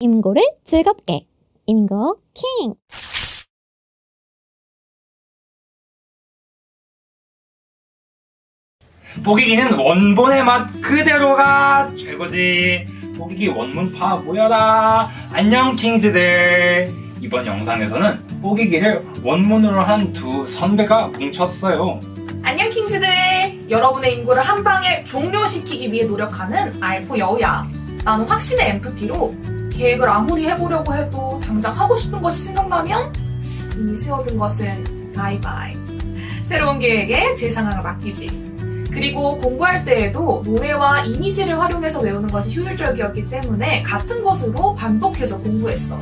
임고를 즐겁게 임고 킹 뽀기기는 원본의 맛 그대로가 최고지. 뽀기기 원문파 모여라. 안녕 킹즈들. 이번 영상에서는 뽀기기를 원문으로 한 두 선배가 뭉쳤어요. 안녕 킹즈들! 여러분의 인구를 한 방에 종료시키기 위해 노력하는 알포 여우야. 나는 확신의 MFP로 계획을 아무리 해보려고 해도 당장 하고 싶은 것이 생각나면 이미 세워둔 것은 바이바이. 새로운 계획에 제 상황을 맡기지. 그리고 공부할 때에도 노래와 이미지를 활용해서 외우는 것이 효율적이었기 때문에 같은 것으로 반복해서 공부했어.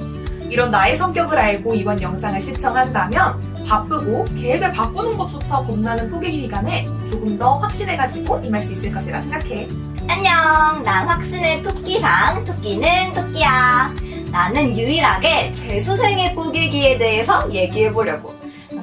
이런 나의 성격을 알고 이번 영상을 시청한다면 바쁘고 계획을 바꾸는 것조차 겁나는 포기 기간에 조금 더 확신해가지고 임할 수 있을 것이라 생각해. 안녕, 난 확신의 토끼상, 토끼는 토끼야. 나는 유일하게 재수생의 뽀개기에 대해서 얘기해보려고.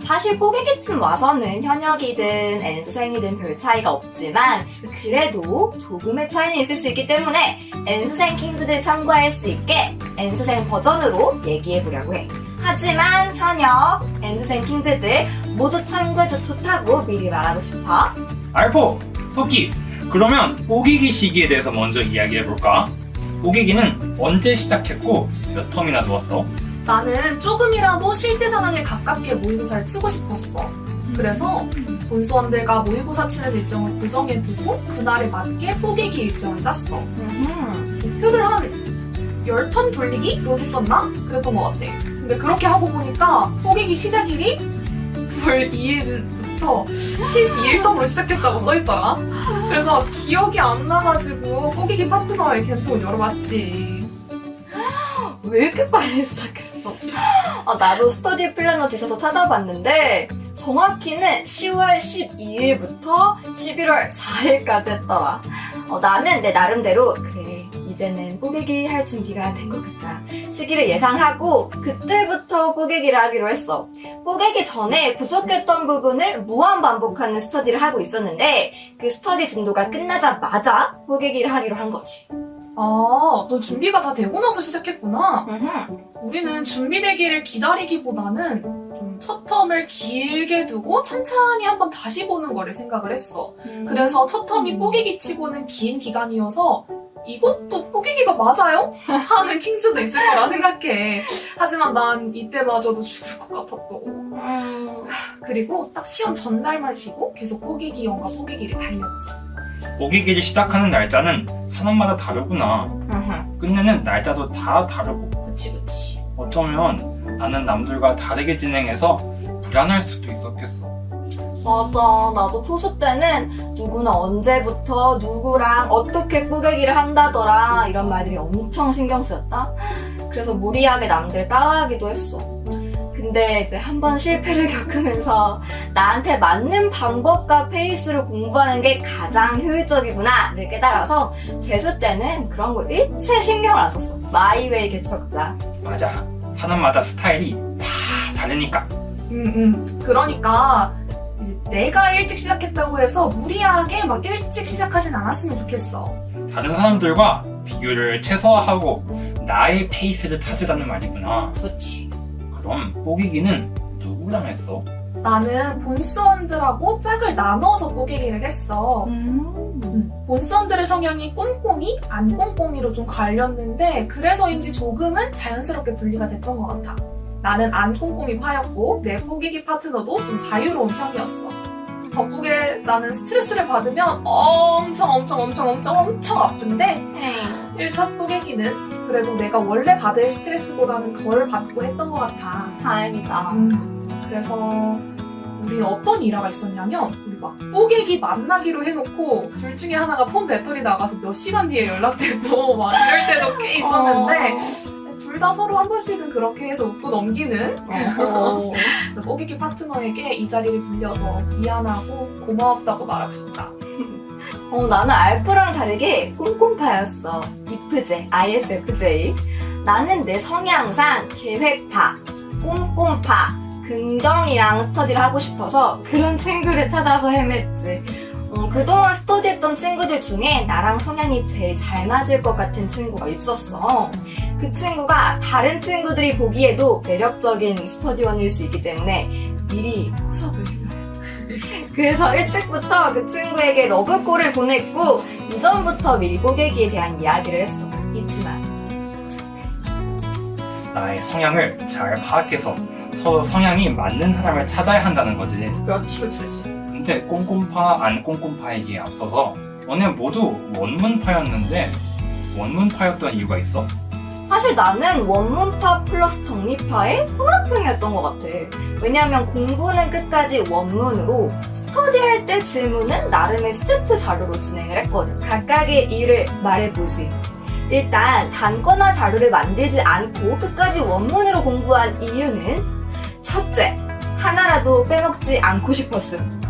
사실 뽀개기쯤 와서는 현역이든 N수생이든 별 차이가 없지만 그래도 조금의 차이는 있을 수 있기 때문에 N수생 킹드들 참고할 수 있게 N수생 버전으로 얘기해보려고 해. 하지만 현역 N수생 킹드들 모두 참고해도 좋다고 미리 말하고 싶어. 알포, 토끼. 그러면 뽀기기 시기에 대해서 먼저 이야기해 볼까? 뽀기기는 언제 시작했고 몇 텀이나 두었어? 나는 조금이라도 실제 상황에 가깝게 모의고사를 치고 싶었어. 그래서 본수원들과 모의고사 치는 일정을 고정해두고 그날에 맞게 뽀개기 일정을 짰어. 목표를 한 10턴 돌리기로 했었나? 그랬던 것 같아. 근데 그렇게 하고 보니까 뽀개기 시작일이 9 월 2일부터 12일 동으로 시작했다고 써있더라. 그래서 기억이 안 나가지고 뽀개기 파트너의 겐톡을 열어봤지. 왜 이렇게 빨리 시작했어? 아, 나도 스터디 플래너 뒤져서 찾아봤는데 정확히는 10월 12일부터 11월 4일까지 했더라. 어, 나는 내 나름대로 그래 이제는 뽀개기 할 준비가 된 것 같다. 시기를 예상하고 그때부터 뽀개기를 하기로 했어. 뽀개기 전에 부족했던 부분을 무한 반복하는 스터디를 하고 있었는데 그 스터디 진도가 끝나자마자 뽀개기를 하기로 한 거지. 아, 넌 준비가 다 되고 나서 시작했구나. 우리는 준비되기를 기다리기보다는 좀 첫 텀을 길게 두고 찬찬히 한번 다시 보는 거를 생각을 했어. 그래서 첫 텀이 뽀개기 치고는 긴 기간이어서 이것도 뽀개기가 맞아요? 하는 킹즈도 있을 거라 생각해. 하지만 난 이때마저도 죽을 것 같았고. 음, 그리고 딱 시험 전날만 쉬고 계속 뽀개기 영과 뽀개기를 달렸지. 뽀기기를 시작하는 날짜는 사람마다 다르구나. 음흠. 끝내는 날짜도 다 다르고 그치 그치. 어쩌면 나는 남들과 다르게 진행해서 불안할 수도 있었겠어. 맞아. 나도 초수 때는 누구나 언제부터 누구랑 어떻게 뽀개기를 한다더라 이런 말들이 엄청 신경 쓰였다. 그래서 무리하게 남들 따라하기도 했어. 근데 이제 한번 실패를 겪으면서 나한테 맞는 방법과 페이스를 공부하는 게 가장 효율적이구나를 깨달아서 재수 때는 그런 거 일체 신경을 안 썼어. 마이웨이 개척자. 맞아. 사람마다 스타일이 다 다르니까. 음, 음. 그러니까 이제 내가 일찍 시작했다고 해서 무리하게 막 일찍 시작하진 않았으면 좋겠어. 다른 사람들과 비교를 최소화하고 나의 페이스를 찾으라는 말이구나. 그렇지. 그럼 뽀기기는 누구랑 했어? 나는 본수원들하고 짝을 나눠서 뽀개기를 했어. 음. 본수원들의 성향이 꼼꼼히, 안 꼼꼼히로 좀 갈렸는데 그래서인지 조금은 자연스럽게 분리가 됐던 것 같아. 나는 안 꼼꼼히 파였고 내 뽀개기 파트너도 좀 자유로운 편이었어. 덕분에 나는 스트레스를 받으면 엄청 엄청 엄청 엄청 엄청 아픈데 1차 뽀개기는 그래도 내가 원래 받을 스트레스보다는 덜 받고 했던 것 같아. 다행이다. 음, 그래서 우리 어떤 일화가 있었냐면 우리 막 뽀개기 만나기로 해놓고 둘 중에 하나가 폰 배터리 나가서 몇 시간 뒤에 연락되고 막 이럴 때도 꽤 있었는데 둘 다 서로 한 번씩은 그렇게 해서 웃고 넘기는 어. 그래서 뽀개기 파트너에게 이 자리를 빌려서 미안하고 고마웠다고 말하고 싶다. 어, 나는 알프랑 다르게 꼼꼼파였어. IFJ, ISFJ. 나는 내 성향상 계획파, 꼼꼼파, 긍정이랑 스터디를 하고 싶어서 그런 친구를 찾아서 헤맸지. 어, 그동안 스터디했던 친구들 중에 나랑 성향이 제일 잘 맞을 것 같은 친구가 있었어. 그 친구가 다른 친구들이 보기에도 매력적인 스터디원일 수 있기 때문에 미리 포섭을 해요. 그래서 일찍부터 그 친구에게 러브콜을 보냈고 이전부터 미리 꼬개기에 대한 이야기를 했어. 있지만 나의 성향을 잘 파악해서 서로 성향이 맞는 사람을 찾아야 한다는 거지. 그렇지. 그렇지, 그렇지. 근데 꼼꼼파 안 꼼꼼파이기에 앞서서 너네 모두 원문파였는데 원문파였던 이유가 있어? 사실 나는 원문파 플러스 정리파의 혼합형이었던 것 같아. 왜냐하면 공부는 끝까지 원문으로 스터디할 때 질문은 나름의 스트트 자료로 진행을 했거든. 각각의 이유를 말해보지. 일단 단거나 자료를 만들지 않고 끝까지 원문으로 공부한 이유는 첫째, 하나라도 빼먹지 않고 싶었음.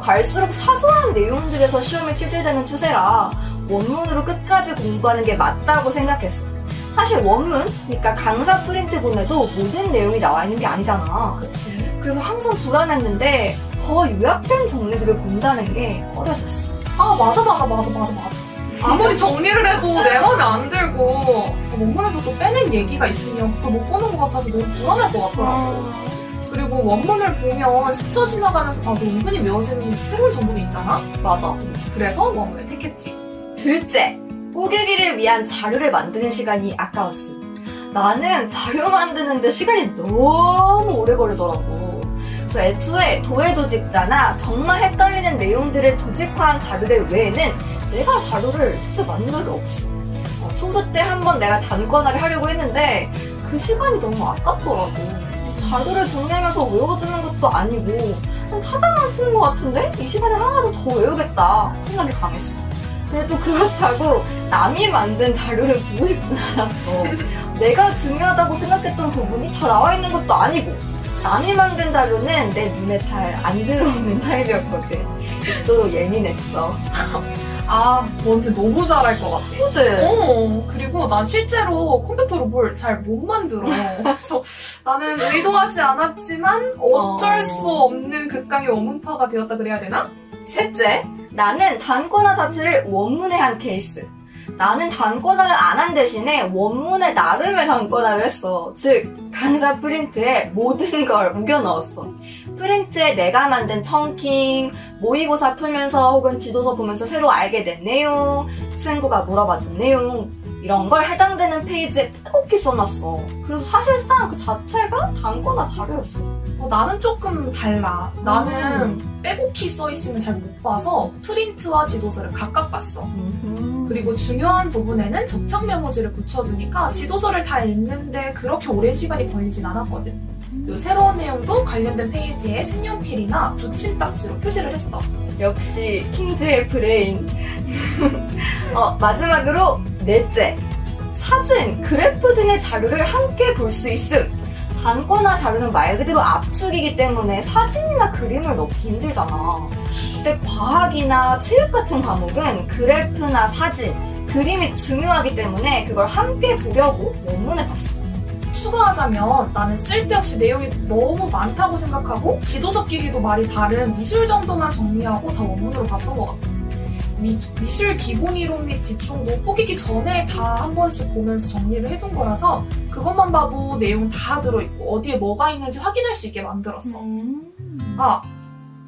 갈수록 사소한 내용들에서 시험에 출제되는 추세라 원문으로 끝까지 공부하는 게 맞다고 생각했어. 사실 원문, 그러니까 강사 프린트 보내도 모든 내용이 나와 있는 게 아니잖아. 그렇지. 그래서 항상 불안했는데 더 요약된 정리집을 본다는 게 어려졌어. 아, 맞아, 맞아, 맞아, 맞아, 맞아. 아무리 정리를 해도 내 마음에 안 들고 원문에서 또 빼낸 얘기가 있으면 그걸 못 보는 것 같아서 너무 불안할 것 같더라고. 그리고 원문을 보면 스쳐 지나가면서 봐도 은근히 외워지는 새로운 정보도 있잖아? 맞아. 그래서 원문을 택했지. 둘째, 뽀개기를 위한 자료를 만드는 시간이 아까웠어. 나는 자료 만드는데 시간이 너무 오래 걸리더라고. 그래서 애초에 도해도직자나 정말 헷갈리는 내용들을 도직화한 자료들 외에는 내가 자료를 직접 만든 적이 없어. 어, 초수 때 한 번 내가 단권화를 하려고 했는데 그 시간이 너무 아깝더라고. 자료를 정리하면서 외워주는 것도 아니고 그냥 타자만 쓰는 것 같은데 이 시간에 하나라도 더 외우겠다 생각이 강했어. 근데 또 그렇다고 남이 만든 자료를 보고 싶진 않았어. 내가 중요하다고 생각했던 부분이 다 나와 있는 것도 아니고 남이 만든 자료는 내 눈에 잘 안 들어오는 타입이었거든. 또 예민했어. 아, 뭔지 너무 잘할 것 같아. 그치? 어, 그리고 난 실제로 컴퓨터로 뭘 잘 못 만들어. 그래서 나는 의도하지 않았지만 어쩔 어. 수 없는 극강의 원문파가 되었다 그래야 되나? 셋째, 나는 단권화 자체를 원문에 한 케이스. 나는 단권화를 안 한 대신에 원문에 나름의 단권화를 했어. 즉, 강사 프린트에 모든 걸 우겨 넣었어. 프린트에 내가 만든 청킹, 모의고사 풀면서 혹은 지도서 보면서 새로 알게 된 내용, 친구가 물어봐 준 내용, 이런 걸 해당되는 페이지에 빼곡히 써놨어. 그래서 사실상 그 자체가 단권화 자료였어. 어, 나는 조금 달라. 나는 빼곡히 써 있으면 잘 못 봐서 프린트와 지도서를 각각 봤어. 그리고 중요한 부분에는 접착 메모지를 붙여두니까 지도서를 다 읽는데 그렇게 오랜 시간이 걸리진 않았거든. 그리고 새로운 내용도 관련된 페이지에 색연필이나 붙임딱지로 표시를 했어. 역시 킹즈의 브레인. 어, 마지막으로 넷째. 사진, 그래프 등의 자료를 함께 볼 수 있음. 단거나 자료는 말 그대로 압축이기 때문에 사진이나 그림을 넣기 힘들잖아. 근데 과학이나 체육 같은 과목은 그래프나 사진, 그림이 중요하기 때문에 그걸 함께 보려고 원문에 봤어. 추가하자면 나는 쓸데없이 내용이 너무 많다고 생각하고 지도서끼리도 말이 다른 미술 정도만 정리하고 다 원문으로 봤던 것 같아. 미, 미술 기본 이론 및 지총도 포기기 전에 다 한 번씩 보면서 정리를 해둔 거라서 그것만 봐도 내용 다 들어있고 어디에 뭐가 있는지 확인할 수 있게 만들었어. 아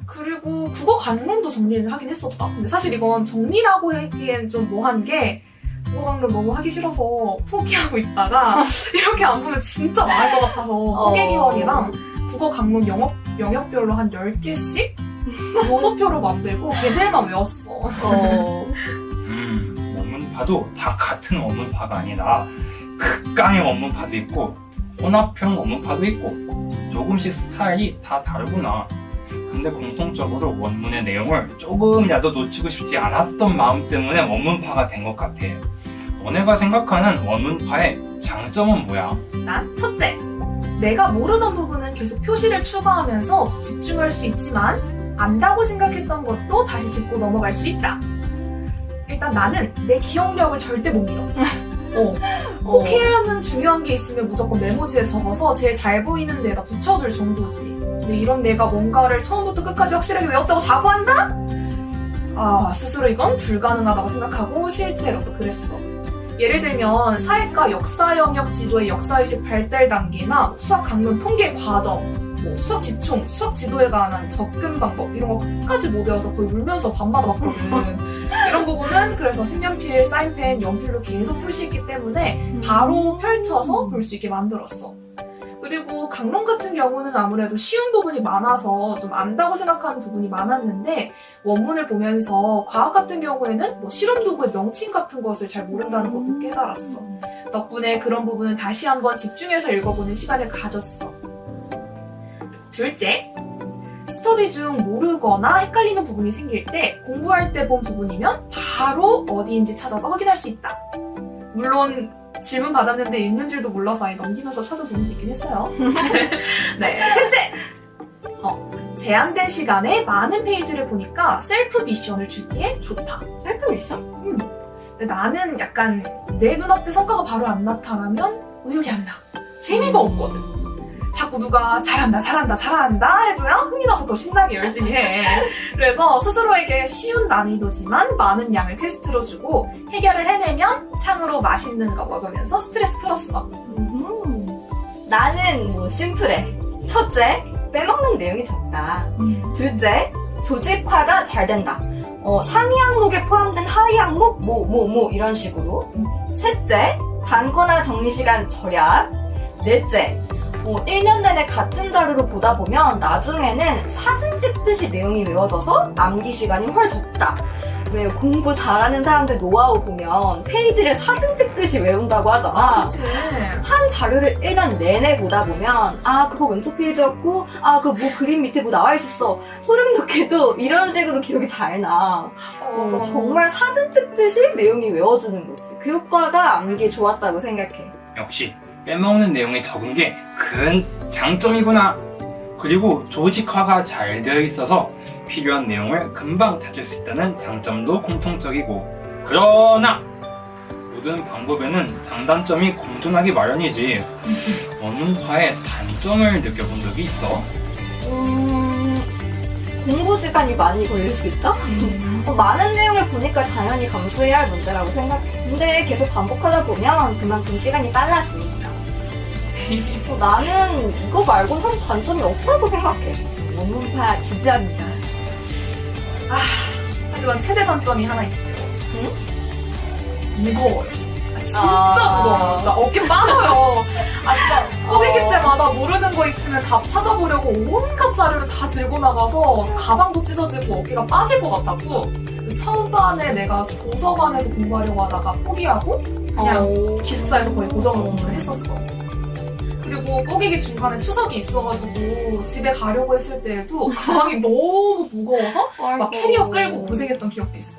그리고 국어 강론도 정리를 하긴 했었다. 근데 사실 이건 정리라고 하기엔 좀 뭐한 게 국어 강론 너무 하기 싫어서 포기하고 있다가 이렇게 안 보면 진짜 망할 것 같아서 포개기원이랑 국어 강론 영역, 영역별로 한 10개씩 요소표로 만들고 걔들만 외웠어. 어, 음, 원문파도 다 같은 원문파가 아니라 극강의 원문파도 있고 혼합형 원문파도 있고 조금씩 스타일이 다 다르구나. 근데 공통적으로 원문의 내용을 조금이라도 놓치고 싶지 않았던 마음 때문에 원문파가 된 것 같아. 너네가 생각하는 원문파의 장점은 뭐야? 난 첫째, 내가 모르던 부분은 계속 표시를 추가하면서 더 집중할 수 있지만 안다고 생각했던 것도 다시 짚고 넘어갈 수 있다. 일단 나는 내 기억력을 절대 못 믿어. 어, 꼭 해야 하는 중요한 게 있으면 무조건 메모지에 적어서 제일 잘 보이는 데다 붙여둘 정도지. 근데 이런 내가 뭔가를 처음부터 끝까지 확실하게 외웠다고 자부한다? 아, 스스로 이건 불가능하다고 생각하고 실제로도 그랬어. 예를 들면 사회과 역사 영역 지도의 역사의식 발달 단계나 수학 강론 통계 과정, 뭐 수학 지총, 수학 지도에 관한 접근 방법 이런 거 끝까지 못 외워서 거의 울면서 밤마다 봤거든. 이런 부분은 그래서 색연필, 사인펜, 연필로 계속 표시했기 때문에 바로 펼쳐서 볼 수 있게 만들었어. 그리고 강론 같은 경우는 아무래도 쉬운 부분이 많아서 좀 안다고 생각하는 부분이 많았는데 원문을 보면서 과학 같은 경우에는 뭐 실험 도구의 명칭 같은 것을 잘 모른다는 것도 깨달았어. 덕분에 그런 부분을 다시 한번 집중해서 읽어보는 시간을 가졌어. 둘째, 스터디 중 모르거나 헷갈리는 부분이 생길 때 공부할 때 본 부분이면 바로 어디인지 찾아서 확인할 수 있다. 물론 질문 받았는데 읽는 줄도 몰라서 아예 넘기면서 찾은 부분도 있긴 했어요. 네, 셋째! 어, 제한된 시간에 많은 페이지를 보니까 셀프 미션을 주기에 좋다. 셀프 미션? 근데 나는 약간 내 눈앞에 성과가 바로 안 나타나면 의욕이 안 나. 재미가 없거든. 자꾸 누가 잘한다, 잘한다, 잘한다 해줘야 흥이 나서 더 신나게 열심히 해. 그래서 스스로에게 쉬운 난이도지만 많은 양을 퀘스트로 주고 해결을 해내면 상으로 맛있는 거 먹으면서 스트레스 풀었어. 음. 나는 뭐 심플해. 첫째, 빼먹는 내용이 적다. 둘째, 조직화가 잘 된다. 어, 상위 항목에 포함된 하위 항목, 뭐, 뭐, 뭐, 이런 식으로. 셋째, 단거나 정리 시간 절약. 넷째, 어, 1년 내내 같은 자료를 보다 보면 나중에는 사진 찍듯이 내용이 외워져서 암기 시간이 훨 적다. 왜 공부 잘하는 사람들 노하우 보면 페이지를 사진 찍듯이 외운다고 하잖아. 그치? 한 자료를 1년 내내 보다 보면 아 그거 왼쪽 페이지였고 아 그 뭐 그림 밑에 뭐 나와 있었어 소름 돋게도 이런 식으로 기억이 잘 나. 어, 맞아. 정말 사진 찍듯이 내용이 외워지는 거지. 그 효과가 암기에 좋았다고 생각해. 역시 빼먹는 내용이 적은 게 큰 장점이구나. 그리고 조직화가 잘 되어 있어서 필요한 내용을 금방 찾을 수 있다는 장점도 공통적이고 그러나 모든 방법에는 장단점이 공존하기 마련이지 원문파의 단점을 느껴본 적이 있어? 음, 공부 시간이 많이 걸릴 수 있다? 어, 많은 내용을 보니까 당연히 감수해야 할 문제라고 생각해. 근데 계속 반복하다 보면 그만큼 시간이 빨라지니까. 어, 나는 이거 말고는 사실 단점이 없다고 생각해. 원문파 지지합니다. 하지만 최대 단점이 하나 있지. 응? 무거워요. 아, 진짜 아. 무거워요. 진짜 어깨 빠져요. 아 진짜 꼬매기 때마다 모르는 거 있으면 답 찾아보려고 온갖 자료를 다 들고 나가서 가방도 찢어지고 어깨가 빠질 것 같다고. 그 처음 반에 내가 도서관에서 공부하려고 하다가 포기하고 그냥 어. 기숙사에서 거의 고정을 공부를 했었어. 그리고 뽀개기 중간에 추석이 있어가지고 집에 가려고 했을 때에도 가방이 너무 무거워서 막 캐리어 끌고 고생했던 기억도 있어.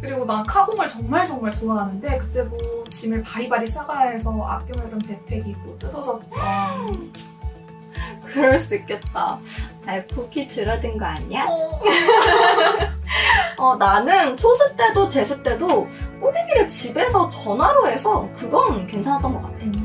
그리고 난 카공을 정말 정말 좋아하는데 그때도 짐을 바리바리 싸가야 해서 아껴놓던 베텍이 또 뜯어졌던. 그럴 수 있겠다. 알폭이 줄어든 거 아니야? 어, 어, 나는 초수 때도 재수 때도 꼬리기를 집에서 전화로 해서 그건 괜찮았던 것 같아.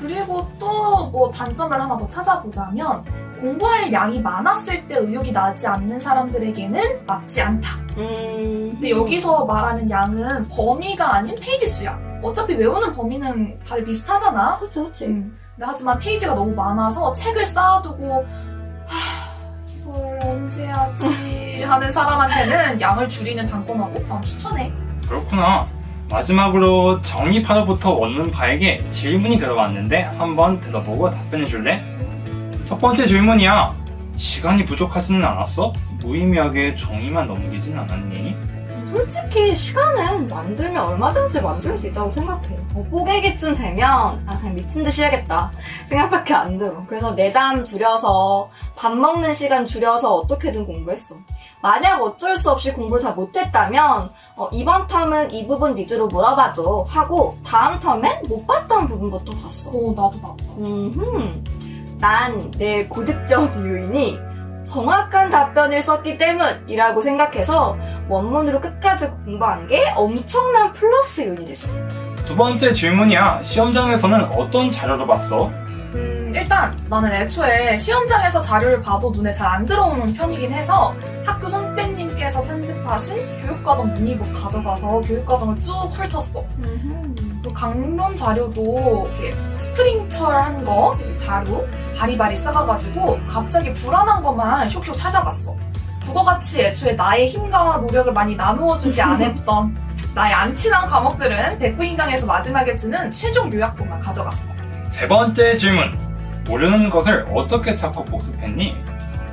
그리고 또뭐 단점을 하나 더 찾아보자면 공부할 양이 많았을 때 의욕이 나지 않는 사람들에게는 맞지 않다. 음. 근데 여기서 말하는 양은 범위가 아닌 페이지 수야. 어차피 외우는 범위는 다들 비슷하잖아. 그치, 그치. 음. 근데 하지만 페이지가 너무 많아서 책을 쌓아두고 하, 이걸 언제 하지 하는 사람한테는 양을 줄이는 단검하고 난 추천해. 그렇구나. 마지막으로 정리파로부터 원문파에게 질문이 들어왔는데 한번 들어보고 답변해 줄래? 첫 번째 질문이야. 시간이 부족하지는 않았어? 무의미하게 종이만 넘기진 않았니? 솔직히 시간은 만들면 얼마든지 만들 수 있다고 생각해. 어, 뽀개기쯤 되면 아 그냥 미친 듯이 해야겠다 생각밖에 안 들어. 그래서 내 잠 줄여서 밥 먹는 시간 줄여서 어떻게든 공부했어. 만약 어쩔 수 없이 공부를 다 못했다면 어, 이번 텀은 이 부분 위주로 물어봐줘 하고 다음 텀엔 못 봤던 부분부터 봤어. 어 나도 봐. 음, 난내 고득점 요인이 정확한 답변을 썼기 때문이라고 생각해서 원문으로 끝까지 공부한 게 엄청난 플러스 요인이 됐어. 두 번째 질문이야. 시험장에서는 어떤 자료를 봤어? 음, 일단 나는 애초에 시험장에서 자료를 봐도 눈에 잘 안 들어오는 편이긴 해서 학교 선배님께서 편집하신 교육과정 문의북 가져가서 교육과정을 쭉 훑었어. 또 강론 자료도 이렇게 스프링철한 거 자루 바리바리 싸가가지고 갑자기 불안한 것만 쇽쇽 찾아봤어. 국어같이 애초에 나의 힘과 노력을 많이 나누어주지 않았던 나의 안 친한 과목들은 백구인강에서 마지막에 주는 최종 요약본만 가져갔어. 세 번째 질문. 모르는 것을 어떻게 찾고 복습했니?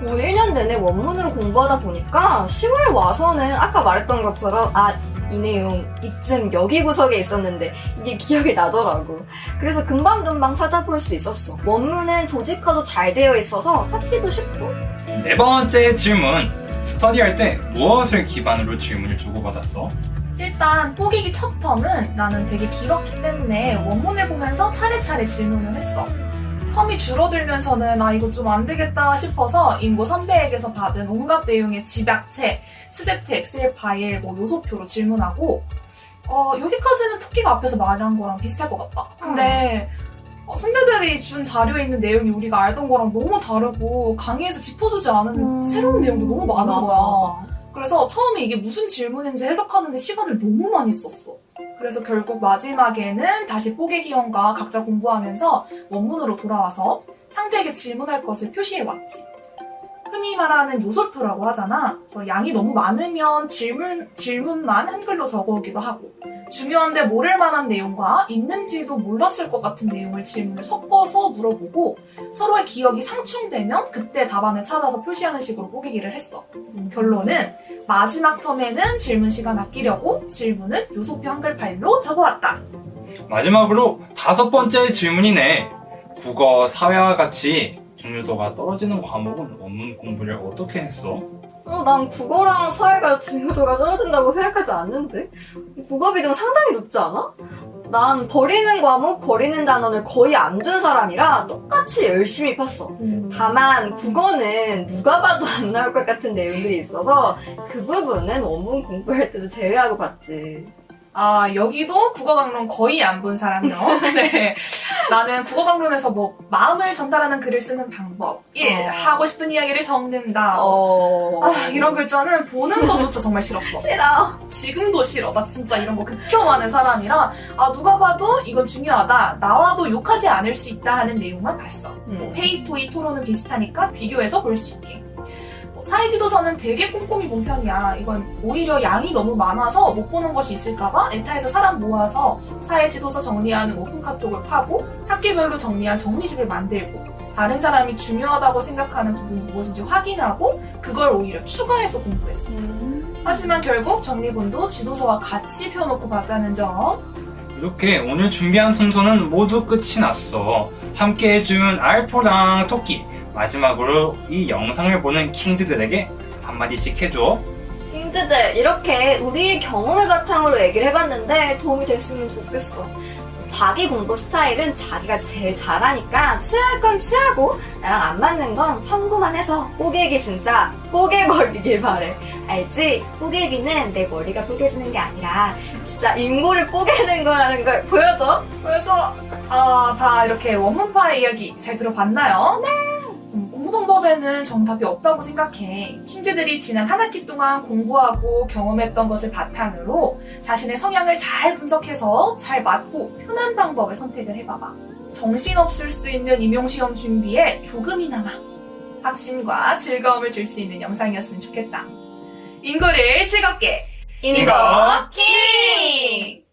뭐 1년 내내 원문으로 공부하다 보니까 10월 와서는 아까 말했던 것처럼 아, 이 내용 이쯤 여기 구석에 있었는데 이게 기억이 나더라고. 그래서 금방금방 찾아볼 수 있었어. 원문은 조직화도 잘 되어 있어서 찾기도 쉽고. 네 번째 질문. 스터디할 때 무엇을 기반으로 질문을 주고받았어? 일단 뽀기기 첫 텀은 나는 되게 길었기 때문에 원문을 보면서 차례차례 질문을 했어. 텀이 줄어들면서는 아 이거 좀 안 되겠다 싶어서 인고 선배에게서 받은 온갖 내용의 집약체, 스제트 엑셀 파일, 뭐 요소표로 질문하고 어 여기까지는 토끼가 앞에서 말한 거랑 비슷할 것 같다. 근데 어, 선배들이 준 자료에 있는 내용이 우리가 알던 거랑 너무 다르고 강의에서 짚어주지 않은 음. 새로운 내용도 너무 많은 맞아, 거야. 그래서 처음에 이게 무슨 질문인지 해석하는데 시간을 너무 많이 썼어. 그래서 결국 마지막에는 다시 뽀개기형과 각자 공부하면서 원문으로 돌아와서 상대에게 질문할 것을 표시해 왔지. 흔히 말하는 요소표라고 하잖아. 그래서 양이 너무 많으면 질문, 질문만 한글로 적어오기도 하고, 중요한데 모를 만한 내용과 있는지도 몰랐을 것 같은 내용을 질문을 섞어서 물어보고, 서로의 기억이 상충되면 그때 답안을 찾아서 표시하는 식으로 뽀개기를 했어. 결론은 마지막 텀에는 질문 시간 아끼려고 질문은 요소표 한글 파일로 적어왔다. 마지막으로 다섯 번째 질문이네. 국어, 사회와 같이 중요도가 떨어지는 과목은 원문 공부를 어떻게 했어? 어, 난 국어랑 사회가 중요도가 떨어진다고 생각하지 않는데? 국어 비중 상당히 높지 않아? 난 버리는 과목, 버리는 단어를 거의 안 둔 사람이라 똑같이 열심히 팠어. 다만 국어는 누가 봐도 안 나올 것 같은 내용들이 있어서 그 부분은 원문 공부할 때도 제외하고 봤지. 아, 여기도 국어 강론 거의 안 본 사람이요. 네. 나는 국어 강론에서 뭐, 마음을 전달하는 글을 쓰는 방법. 1. 어. 하고 싶은 이야기를 적는다. 어... 아, 이런 글자는 보는 것조차 정말 싫었어. 싫어. 지금도 싫어. 나 진짜 이런 거 극혐하는 사람이라, 아, 누가 봐도 이건 중요하다. 나와도 욕하지 않을 수 있다 하는 내용만 봤어. 뭐, 페이토이 토론은 비슷하니까 비교해서 볼 수 있게. 뭐, 사회지도서는 되게 꼼꼼히 본 편이야. 이건 오히려 양이 너무 많아서 못 보는 것이 있을까봐 에타에서 사람 모아서 사회지도서 정리하는 오픈 카톡을 파고 학기별로 정리한 정리집을 만들고 다른 사람이 중요하다고 생각하는 부분이 무엇인지 확인하고 그걸 오히려 추가해서 공부했어. 하지만 결국 정리본도 지도서와 같이 펴놓고 봤다는 점. 이렇게 오늘 준비한 순서는 모두 끝이 났어. 함께 해준 알포랑 토끼. 마지막으로 이 영상을 보는 킹드들에게 한마디씩 해줘. 킹드들 이렇게 우리의 경험을 바탕으로 얘기를 해봤는데 도움이 됐으면 좋겠어. 자기 공부 스타일은 자기가 제일 잘하니까 취할 건 취하고 나랑 안 맞는 건 참고만 해서 뽀개기 진짜 뽀개버리길 바래. 알지? 뽀개기는 내 머리가 뽀개지는 게 아니라 진짜 인고를 뽀개는 거라는 걸 보여줘. 보여줘. 아, 다 이렇게 원문파 이야기 잘 들어봤나요? 네. 공부 방법에는 정답이 없다고 생각해. 킹즈들이 지난 한 학기 동안 공부하고 경험했던 것을 바탕으로 자신의 성향을 잘 분석해서 잘 맞고 편한 방법을 선택을 해봐봐. 정신없을 수 있는 임용시험 준비에 조금이나마 확신과 즐거움을 줄 수 있는 영상이었으면 좋겠다. 인구를 즐겁게! 인고 킹!